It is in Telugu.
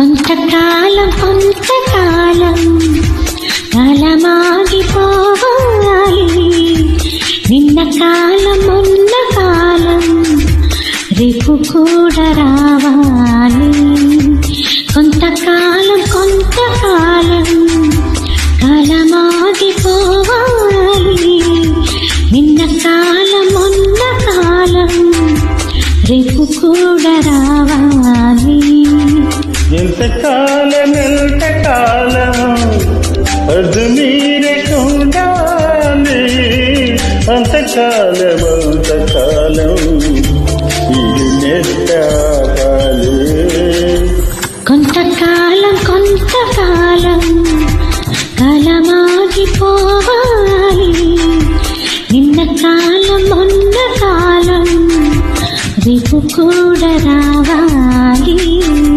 కొంతకాలం కొంతకాలం కాలమాగిపోవాలి. నిన్న కాలం ఉన్న కాలం రేపు కూడా రావాలి. కొంతకాలం కొంతకాలం కాలమాగిపోవాలి. నిన్న కాలం ఉన్న కాలం రేపు కూడా రావాలి. ఎంతకాలం కాలము అది మీరకుండాలి అంతకాలం అంతకాలం ఇది నెట్టాలి కొంతకాలం కొంతకాలం కాలమాగిపోవాలి. నిన్న కాలం మొన్న కాలం రేపు కూడా రావాలి.